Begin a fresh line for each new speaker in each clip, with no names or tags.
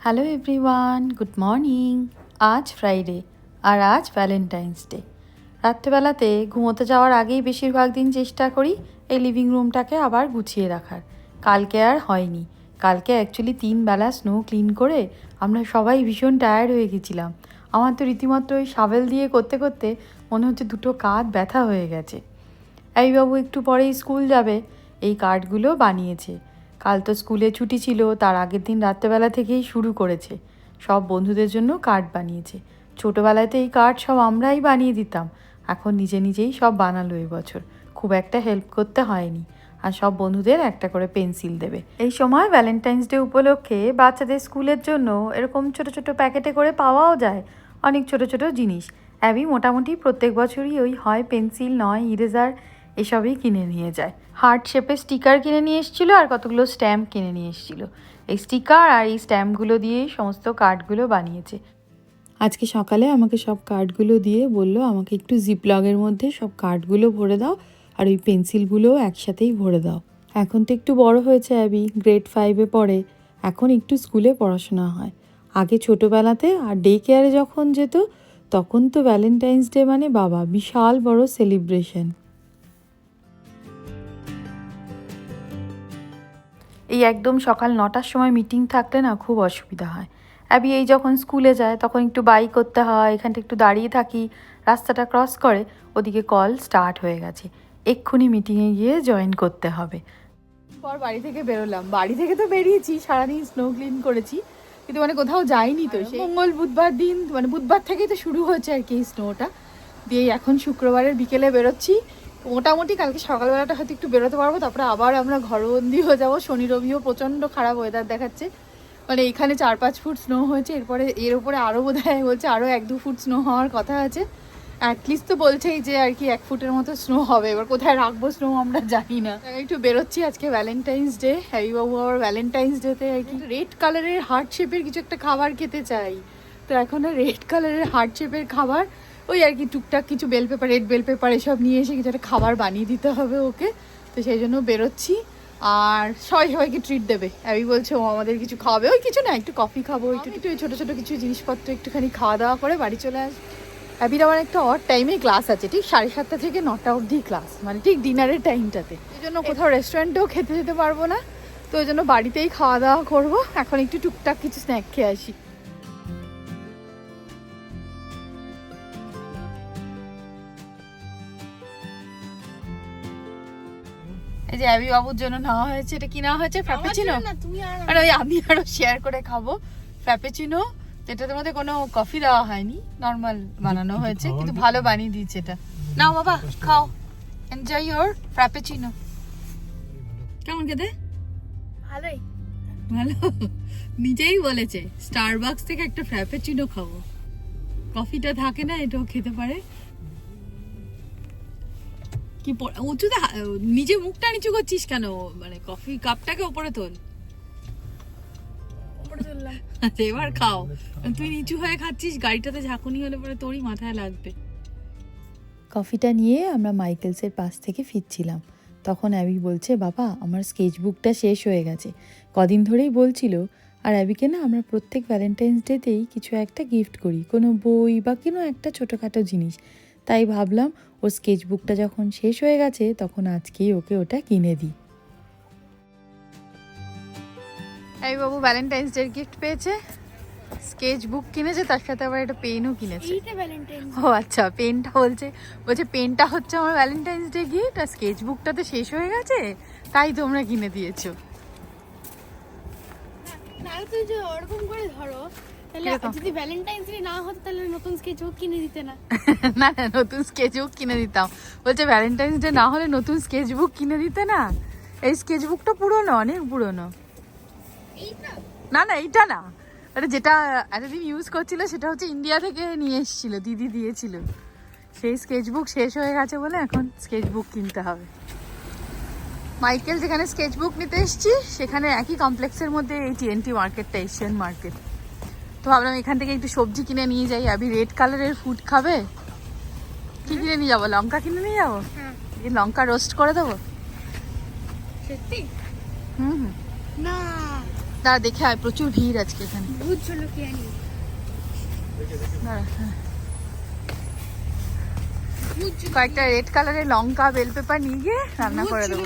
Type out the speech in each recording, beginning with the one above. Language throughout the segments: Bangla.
হ্যালো এভরিওয়ান গুড মর্নিং আজ ফ্রাইডে আর আজ ভ্যালেন্টাইন্স ডে রাত্রেবেলাতে ঘুমোতে যাওয়ার আগেই বেশিরভাগ দিন চেষ্টা করি এই লিভিং রুমটাকে আবার গুছিয়ে রাখার। কালকে আর হয়নি। কালকে অ্যাকচুয়ালি তিন বেলা স্নো ক্লিন করে আমরা সবাই ভীষণ টায়ার্ড হয়ে গেছিলাম। আমার তো রীতিমতো ওই শাভেল দিয়ে করতে করতে মনে হচ্ছে দুটো কাঁধ ব্যথা হয়ে গেছে। এই বাবু একটু পরেই স্কুল যাবে। এই কার্ডগুলো বানিয়েছে। কাল তো স্কুলে ছুটি ছিল, তার আগের দিন রাত্রেবেলা থেকেই শুরু করেছে। সব বন্ধুদের জন্য কার্ড বানিয়েছে। ছোটোবেলায় তো এই কার্ড সব আমরাই বানিয়ে দিতাম। এখন নিজে নিজেই সব বানালো এবছর খুব একটা হেল্প করতে হয়নি। আর সব বন্ধুদের একটা করে পেন্সিল দেবে। এই সময় ভ্যালেন্টাইন্স ডে উপলক্ষে বাচ্চাদের স্কুলের জন্য এরকম ছোট ছোট প্যাকেটে করে পাওয়াও যায়। অনেক ছোট ছোট জিনিস। অ্যাবি মোটামুটি প্রত্যেক বছরই ওই হয় পেন্সিল, নয়, ইরেজার এসবই কিনে নিয়ে যায়। হার্ট শেপের স্টিকার কিনে নিয়ে এসেছিল আর কতগুলো স্ট্যাম্প কিনে নিয়ে এসেছিল। এই স্টিকার আর এই স্ট্যাম্পগুলো দিয়েই সমস্ত কার্ডগুলো বানিয়েছে। আজকে সকালে আমাকে সব কার্ডগুলো দিয়ে বলল, আমাকে একটু জিপলগের মধ্যে সব কার্ডগুলো ভরে দাও আর ওই পেন্সিলগুলোও একসাথেই ভরে দাও। এখন তো একটু বড় হয়েছে অ্যাবি গ্রেড ফাইভে পড়ে। এখন একটু স্কুলে পড়াশোনা হয়। আগে ছোটোবেলাতে আর ডে কেয়ারে যখন যেত, তখন তো ভ্যালেন্টাইন্স ডে মানে বাবা, বিশাল বড় সেলিব্রেশন এই একদম সকাল নটার সময় মিটিং থাকলে না খুব অসুবিধা হয়। অ্যাবি এই যখন স্কুলে যায় তখন একটু বাইক করতে হয় এখানটা একটু দাঁড়িয়ে থাকি রাস্তাটা ক্রস করে ওদিকে কল স্টার্ট হয়ে গেছে। এক্ষুনি মিটিংয়ে গিয়ে জয়েন করতে হবে। পর বাড়ি থেকে বেরোলাম। বাড়ি থেকে তো বেরিয়েছি সারাদিন স্নো ক্লিন করেছি। কিন্তু মানে কোথাও যাইনি তো। সেই মঙ্গল বুধবার দিন মানে বুধবার থেকেই তো শুরু হয়েছে আর কি এই স্নোটা দিয়ে এখন শুক্রবারের বিকেলে বেরোচ্ছি। মোটামুটি কালকে সকালবেলাটা হয়তো একটু বেরোতে পারব, তারপরে আবার আমরা ঘরবন্দি হয়ে যাব। শনি রবিও প্রচণ্ড খারাপ ওয়েদার দেখাচ্ছে। মানে এখানে চার পাঁচ ফুট স্নো হয়েছে, এরপরে এর উপরে আরও বোধ হয় বলছে আরও এক দু ফুট স্নো হওয়ার কথা আছে। অ্যাটলিস্ট তো বলছেই যে আর কি এক ফুটের মতো স্নো হবে, এবার কোথায় রাখব স্নো আমরা জানি না। একটু বেরোচ্ছি আজকে ভ্যালেন্টাইন্স ডে হ্যারিবাবু আবার ভ্যালেন্টাইন্স ডেতে আর কি। রেড কালারের হার্ট শেপের কিছু একটা খাবার খেতে চাই। তো এখন রেড কালারের হার্ট শেপের খাবার ওই আর কি টুকটাক কিছু bell pepper red bell pepper এসব নিয়ে এসে কিছু একটা খাবার বানিয়ে দিতে হবে ওকে। তো সেই জন্য বেরোচ্ছি। আর সবাই সবাইকে ট্রিট দেবে। আমি বলছে ও আমাদের কিছু খাওয়াবে ওই কিছু না একটু কফি খাব একটু একটু ছোটো ছোটো কিছু জিনিসপত্র একটুখানি খাওয়া দাওয়া করে বাড়ি চলে আস অ্যাবির আমার একটা অড টাইমে ক্লাস আছে ঠিক সাড়ে সাতটা থেকে নটা অবধি ক্লাস মানে ঠিক ডিনারের টাইমটাতে এই জন্য কোথাও রেস্টুরেন্টেও খেতে যেতে পারব না। তো ওই জন্য বাড়িতেই খাওয়া দাওয়া করব। এখন একটু টুকটাক কিছু স্ন্যাক খেয়ে আসি। এই যে অ্যাবি বাবুর জন্য নেওয়া হয়েছে এটা কি নেওয়া হয়েছে? ফ্র্যাপেচিনো আর ওই আমি আরও শেয়ার করে খাব। ফ্র্যাপেচিনো এটার মধ্যে কোনো কফি দেওয়া হয়নি নর্মাল বানানো হয়েছে কিন্তু ভালো বানিয়ে দিয়েছে এটা। নাও বাবা খাও। এনজয় ইওর ফ্র্যাপেচিনো কেমন খেতে?
ভালোই।
ভালো? নিজেই বলেছে স্টারবাকস থেকে একটা ফ্র্যাপেচিনো খাব। কফিটা থাকে না এটাও খেতে পারে। কি উঁচুতে নিজে মুখটা নিচু করছিস কেন? মানে কফি কাপটাকে উপরে তোল। আচ্ছা এবার খাও। তুই নিচু হয়ে খাচ্ছিস গাড়িটাতে ঝাঁকুনি হলে পরে তোরই মাথায় লাগবে। কফিটা নিয়ে আমরা মাইকেলসের পাশ থেকে ফিরছিলাম। তখন অ্যাবি বলছে বাবা আমার স্কেচ বুকটা শেষ হয়ে গেছে। কদিন ধরেই বলছিল আর অ্যাবিকে না আমরা প্রত্যেক ভ্যালেন্টাইন্স ডেতেই কিছু একটা গিফট করি কোনো বই বা কোনো একটা ছোটোখাটো জিনিস। তাই ভাবলাম ওর স্কেচ বুকটা যখন শেষ হয়ে গেছে তখন আজকেই ওকে ওটা কিনে দিই। এই বাবু ভ্যালেন্টাইন্স ডে গিফট পেয়েছে? স্কেচ বুক কিনেছে তার সাথে আবার একটা পেনও কিনেছে। ও আচ্ছা পেনটা বলছে বলছে পেনটা হচ্ছে আমার ভ্যালেন্টাইন্স ডে গিফট আর স্কেচ বুকটা তো শেষ হয়ে গেছে? তাই তোমরা কিনে দিয়েছ।
না তুই যে ওরকম করে ধরো? যদি ভ্যালেন্টাইন্স ডে না হতো তাহলে নতুন কিনে দিতে না।
না না নতুন কিনে দিতাম। বলছে ভ্যালেন্টাইন্স ডে না হলে নতুন কিনে দিতে না? এই পুরনো অনেক পুরনো।
এইটা?
না না এইটা না। এটা যেটা এতদিন ইউজ করছিল সেটা হচ্ছে ইন্ডিয়া থেকে নিয়ে এসেছিল দিদি দিয়েছিল। সেই স্কেচ বুক শেষ হয়ে গেছে বলে এখন স্কেচ বুক কিনতে হবে। মাইকেল যেখানে স্কেচ বুক নিতে এসেছি সেখানে একই কমপ্লেক্সের মধ্যে এই টিএনটি মার্কেটটা এশিয়ান মার্কেট ভাবলাম এখান থেকে একটু সবজি কিনে নিয়ে যাই। আমি রেড কালারের ফুড খাবে? কি কিনে নিয়ে যাব? লঙ্কা কিনে নিয়ে যাব?
হ্যাঁ
এই লঙ্কা রোস্ট করে দেবো?
সত্যি?
হুম হুম।
না।
দাঁড়া দেখে আয় প্রচুর ভিড় আজকে এখানে।
ভূত আনি।
হ্যাঁ। কয়েকটা রেড কালারের লঙ্কা বেল পেপার নিয়ে গিয়ে রান্না করে দেবো।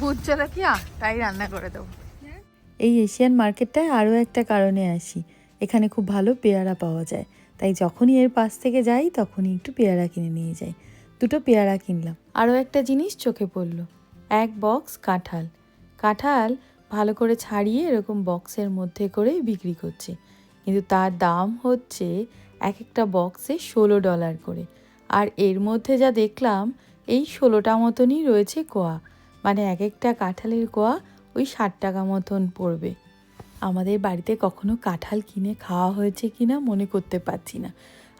ভূত চলে কি তাই রান্না করে দেবো।
হ্যাঁ?
এই এশিয়ান মার্কেটটায় আরও একটা কারণে আসি। এখানে খুব ভালো পেয়ারা পাওয়া যায়। তাই যখনই এর পাশ থেকে যাই, তখনই একটু পেয়ারা কিনে নিয়ে যাই। দুটো পেয়ারা কিনলাম। আরও একটা জিনিস চোখে পড়ল। এক বক্স কাঁঠাল। কাঁঠাল ভালো করে ছাড়িয়ে এরকম বক্সের মধ্যে করে বিক্রি করছে। কিন্তু তার দাম হচ্ছে এক একটা বক্সে ষোলো ডলার করে। আর এর মধ্যে যা দেখলাম, এই ষোলোটা মতনই রয়েছে কোয়া। মানে এক একটা কাঁঠালের কোয়া ওই ষাট টাকা মতন পড়বে। আমাদের বাড়িতে কখনো কাঁঠাল কিনে খাওয়া হয়েছে কিনা মনে করতে পারছি না।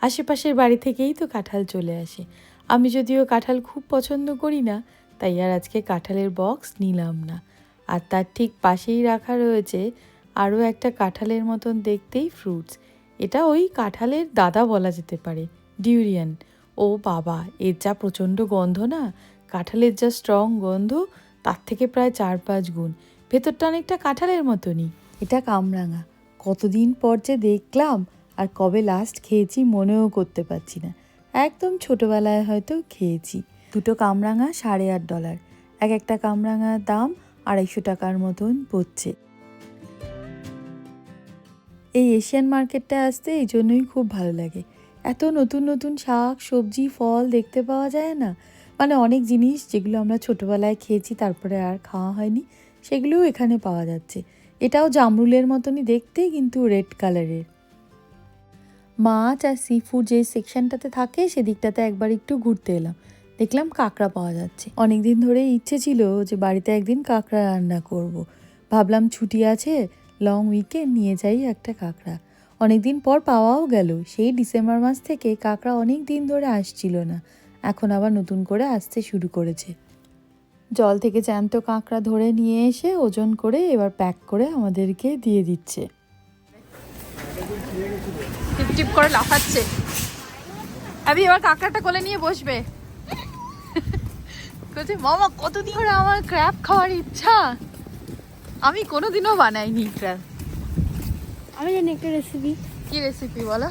আশেপাশের বাড়ি থেকেই তো কাঁঠাল চলে আসে। আমি যদিও কাঁঠাল খুব পছন্দ করি না, তাই আর আজকে কাঁঠালের বক্স নিলাম না। আর তার ঠিক পাশেই রাখা রয়েছে আরও একটা কাঁঠালের মতন দেখতেই ফ্রুটস এটা ওই কাঁঠালের দাদা বলা যেতে পারে ডিউরিয়ান ও বাবা, এর যা প্রচণ্ড গন্ধ না? কাঁঠালের যা স্ট্রং গন্ধ, তার থেকে প্রায় চার পাঁচ গুণ। ভেতরটা অনেকটা কাঁঠালের মতনই। এটা কামরাঙা। কতদিন পর যে দেখলাম আর কবে লাস্ট খেয়েছি মনেও করতে পারছি না। একদম ছোটোবেলায় হয়তো খেয়েছি। দুটো কামরাঙা সাড়ে আট ডলার এক একটা কামরাঙার দাম আড়াইশো টাকার মতন পড়ছে। এই এশিয়ান মার্কেটটা আসতে এই জন্যই খুব ভালো লাগে। এত নতুন নতুন শাক, সবজি, ফল দেখতে পাওয়া যায় না। মানে অনেক জিনিস যেগুলো আমরা ছোটোবেলায় খেয়েছি, তারপরে আর খাওয়া হয়নি, সেগুলোও এখানে পাওয়া যাচ্ছে। এটাও জামরুলের মতনই দেখতে, কিন্তু রেড কালারের। মাছ আর সি ফুড যে সেকশনটাতে থাকে, সেদিকটাতে একবার একটু ঘুরতে এলাম। দেখলাম কাঁকড়া পাওয়া যাচ্ছে। অনেক দিন ধরে ইচ্ছে ছিল যে বাড়িতে একদিন কাঁকড়া রান্না করব। ভাবলাম ছুটি আছে লং উইকেন্ড নিয়ে যাই একটা কাঁকড়া। অনেক দিন পর পাওয়াও গেল। সেই ডিসেম্বর মাস থেকে কাঁকড়া অনেক দিন ধরে আসছিল না। এখন আবার নতুন করে আসতে শুরু করেছে। জল থেকে জ্যান্ত কাঁকড়া ধরে নিয়ে এসে ওজন করে এবার প্যাক করে আমাদেরকে দিয়ে দিচ্ছে। টিপ টিপ করে লাফাচ্ছে। আমি এবার কাঁকড়াটা কোলে নিয়ে বসবে। বলছে মামা কতদিন ধরে আমার ক্র্যাব খাওয়ার ইচ্ছা? আমি কোনোদিনও বানাইনি ক্র্যাব
আমি জানি একটা রেসিপি
কি রেসিপি বলো?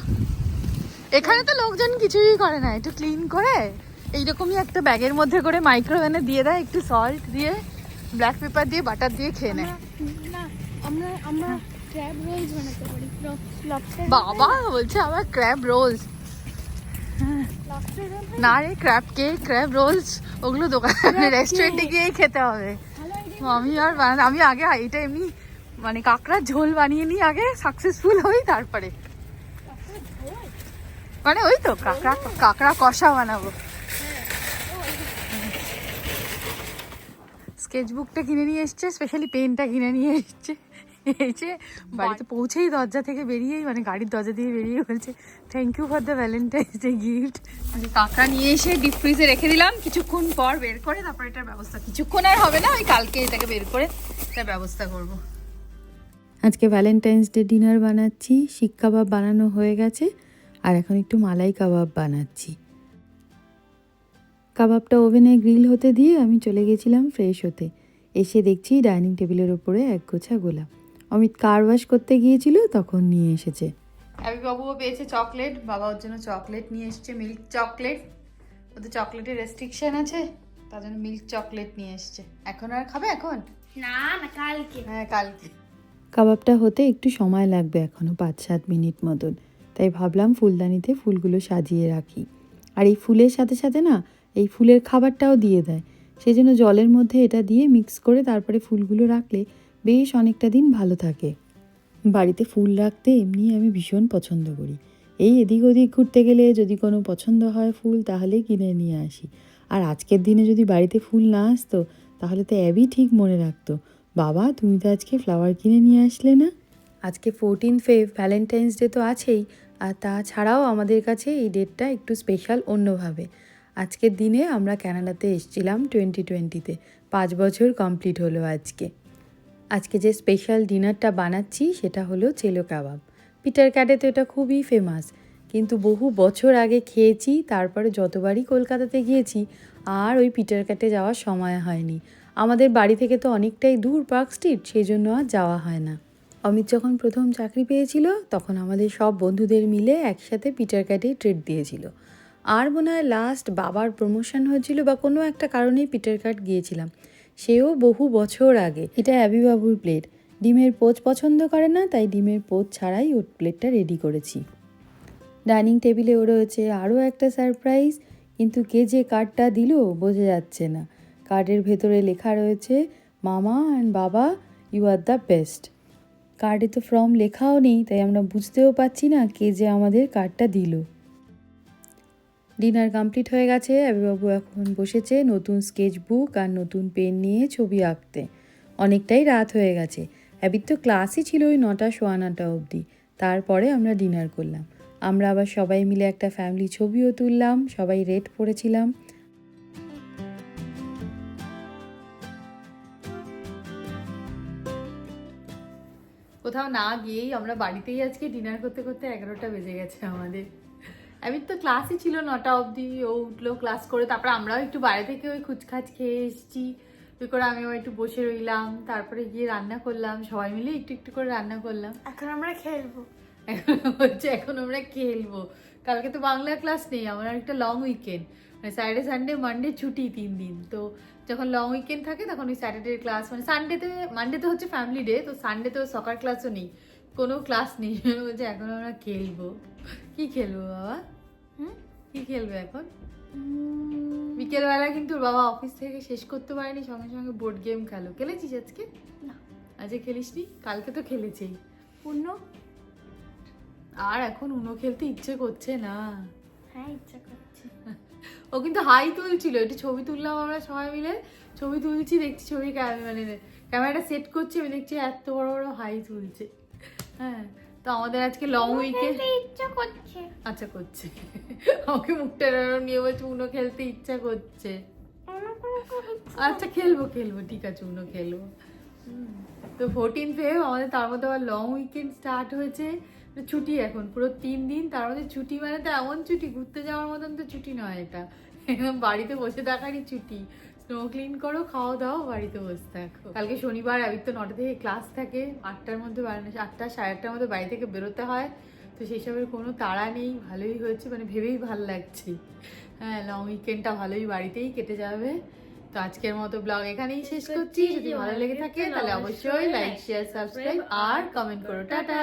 এখানে তো লোকজন কিছুই করে না একটু ক্লিন করে। এইরকমই একটা ব্যাগের মধ্যে করে মাইক্রোওভেনে দিয়ে দেয় একটু সল্ট দিয়ে ব্ল্যাক পেপার দিয়ে বাটার দিয়ে খেয়ে নেয়।
আমরা আমরা ক্র্যাব রোলস বানাতে পারি।
বাবা বলছে আবার ক্র্যাব রোলস না রে ক্র্যাব কেক ক্র্যাব রোলস ওগুলো দোকানে রেস্টুরেন্টে গিয়েই খেতে হবে। আমি আর বানা আমি আগে এটা এমনি মানে কাঁকড়ার ঝোল বানিয়ে নিই আগে সাকসেসফুল হই তারপরে। মানে ওই তো কাঁকড়া কাঁকড়া কষা বানাবো। স্কেচবুকটা কিনে নিয়ে এসছে স্পেশালি পেনটা কিনে নিয়ে এসছে। এসে বাড়িতে পৌঁছেই দরজা থেকে বেরিয়েই মানে গাড়ির দরজা দিয়ে বেরিয়ে বলছে thank you for the Valentine's day gift মানে কাঁকড়া নিয়ে এসে ডিপ ফ্রিজে রেখে দিলাম। কিছুক্ষণ পর বের করে, তারপর এটার ব্যবস্থা। কিছুক্ষণ আর হবে না, ওই কালকে এটাকে বের করে এটার ব্যবস্থা করব। আজকে ভ্যালেন্টাইন্স ডে ডিনার বানাচ্ছি। শিক কাবাব বানানো হয়ে গেছে। আর এখন একটু মালাই কাবাব বানাচ্ছি। কাবাবটা ওভেনে গ্রিল হতে দিয়ে আমি চলে গেছিলাম ফ্রেশ হতে। এসে দেখছি ডাইনিং টেবিলের ওপরে এক গোছা গোলাপ। অমিত কার ওয়াশ করতে গিয়েছিল তখন নিয়ে এসেছে। অ্যাবি বাবুও পেয়েছে চকলেট বাবা ওর জন্য চকলেট নিয়ে এসেছে মিল্ক চকলেট। ওদের চকলেটের রেস্ট্রিকশন আছে তার জন্য মিল্ক চকলেট নিয়ে এসেছে। এখন আর খাবে এখন?
না না কালকে।
হ্যাঁ কালকে। কাবাবটা হতে একটু সময় লাগবে এখনও পাঁচ সাত মিনিট মতন। তাই ভাবলাম ফুলদানিতে ফুলগুলো সাজিয়ে রাখি। আর এই ফুলের সাথে সাথে না এই ফুলের খাবারটাও দিয়ে দেয়। সেই জন্য জলের মধ্যে এটা দিয়ে মিক্স করে তারপরে ফুলগুলো রাখলে বেশ অনেকটা দিন ভালো থাকে। বাড়িতে ফুল রাখতে এমনি আমি ভীষণ পছন্দ করি। এই এদিক ওদিক ঘুরতে গেলে যদি কোনো পছন্দ হয় ফুল তাহলে কিনে নিয়ে আসি। আর আজকের দিনে যদি বাড়িতে ফুল না আসতো তাহলে তো অ্যাবি ঠিক মনে রাখতো। বাবা, তুমি তো আজকে ফ্লাওয়ার কিনে নিয়ে আসলে না? আজকে ফোরটিন ফেভ ভ্যালেন্টাইন্স ডে তো আছেই। আর তাছাড়াও আমাদের কাছে এই ডেটটা একটু স্পেশাল অন্যভাবে। আজকের দিনে আমরা ক্যানাডাতে এসেছিলাম টোয়েন্টি টোয়েন্টিতে। পাঁচ বছর কমপ্লিট হলো আজকে। আজকে যে স্পেশাল ডিনারটা বানাচ্ছি সেটা হলো চেলো কাবাব। পিটার ক্যাটে তো এটা খুবই ফেমাস। কিন্তু বহু বছর আগে খেয়েছি, তারপরে যতবারই কলকাতাতে গিয়েছি, আর ওই পিটার ক্যাটে যাওয়ার সময় হয়নি। আমাদের বাড়ি থেকে তো অনেকটাই দূর পার্ক স্ট্রিট সেই জন্য আর যাওয়া হয় না। অমিত যখন প্রথম চাকরি পেয়েছিল, তখন আমাদের সব বন্ধুদের মিলে একসাথে পিটার ক্যাটেই ট্রিট দিয়েছিল। আর মনে হয় লাস্ট বাবার প্রমোশন হয়েছিল বা কোনো একটা কারণেই পিটার কাট গিয়েছিলাম। সেও বহু বছর আগে। এটা অ্যাবিবাবুর প্লেট ডিমের পোচ পছন্দ করে না, তাই ডিমের পোচ ছাড়াই ওর প্লেটটা রেডি করেছি। ডাইনিং টেবিলেও রয়েছে আরও একটা সারপ্রাইজ কিন্তু কে যে কার্ডটা দিল বোঝা যাচ্ছে না। কার্ডের ভেতরে লেখা রয়েছে, মামা অ্যান্ড বাবা ইউ আর দ্য বেস্ট কার্ডে তো ফর্ম লেখাও নেই, তাই আমরা বুঝতেও পারছি না কে যে আমাদের কার্ডটা দিল। ডিনার কমপ্লিট হয়ে গেছে। অবিবাবু এখন বসেছে নতুন স্কেচ বুক আর নতুন পেন নিয়ে ছবি আঁকতে। অনেকটাই রাত হয়ে গেছে। অ্যাবির তো ক্লাসই ছিল ওই নটা সোয়া নটা অবধি। তারপরে আমরা ডিনার করলাম। আমরা আবার সবাই মিলে একটা ফ্যামিলি ছবিও তুললাম। সবাই রেড পড়েছিলাম কোথাও না গিয়েই আমরা বাড়িতেই আজকে ডিনার করতে করতে এগারোটা বেজে গেছে আমাদের। আমি তো ক্লাসই ছিল নটা অবধি ও উঠল ক্লাস করে তারপরে আমরাও একটু বাইরে থেকে ওই খুচখাচ খেয়ে এসেছি। ওই করে আমিও একটু বসে রইলাম তারপরে গিয়ে রান্না করলাম সবাই মিলে একটু একটু করে রান্না করলাম।
এখন আমরা খেলব।
এখন হচ্ছে এখন আমরা খেলব। কালকে তো বাংলা ক্লাস নেই আমার একটা লং উইকেন্ড মানে স্যাটারডে সানডে মানডে ছুটি তিন দিন। তো যখন লং উইকেন্ড থাকে তখন ওই স্যাটারডে ক্লাস মানে সানডেতে মানডেতে হচ্ছে ফ্যামিলি ডে তো সানডেতে সকার ক্লাসও নেই। কোনো ক্লাস নেই। বলছে এখন আমরা খেলব। কি খেলব বাবা? হুম? কি খেলবে এখন? বিকেলবেলা কিন্তু বাবা অফিস থেকে শেষ করতে পারেনি সঙ্গে সঙ্গে বোর্ড গেম খেলো। খেলেছিস আজকে?
না।
আজকে খেলিসনি? কালকে তো খেলেছেই।
পূর্ণ
আর এখন উনো খেলতে ইচ্ছে করছে না।
হ্যাঁ ইচ্ছা করছে।
ও কিন্তু হাই তুলছিল একটু ছবি তুললাম আমরা সবাই মিলে। ছবি তুলছি দেখছি ছবি মানে ক্যামেরাটা সেট করছি আমি দেখছি এত বড় বড় হাই তুলছে। হ্যাঁ। তো আমাদের আজকে লং উইকেন্ড
ইচ্ছা করছে।
আচ্ছা করছে। আমাকে মুখটা নিয়ে বলছে উনো খেলতে ইচ্ছা করছে। আচ্ছা খেলব খেলব ঠিক আছে উনো খেলব। তো ফোরটিন ফেব আমাদের তার মধ্যে আবার লং উইকেন্ড স্টার্ট হয়েছে। মানে ছুটি এখন পুরো তিন দিন তার মধ্যে ছুটি মানে তো এমন ছুটি ঘুরতে যাওয়ার মতন তো ছুটি নয় এটা। বাড়িতে বসে থাকারই ছুটি। স্নো ক্লিন করো খাওয়া দাও বাড়িতে বসে থাকো। কালকে শনিবার আবির তো নটা থেকে ক্লাস থাকে আটটার মধ্যে আটটা সাড়ে আটটার মধ্যে বাড়ি থেকে বেরোতে হয়। তো সেসবের কোনো তাড়া নেই ভালোই হয়েছে মানে ভেবেই ভালো লাগছে। হ্যাঁ লং উইকেন্ডটা ভালোই বাড়িতেই কেটে যাবে। তো আজকের মতো ব্লগ এখানেই শেষ করছি। যদি ভালো লেগে থাকে তাহলে অবশ্যই লাইক শেয়ার সাবস্ক্রাইব আর কমেন্ট করো। টাটা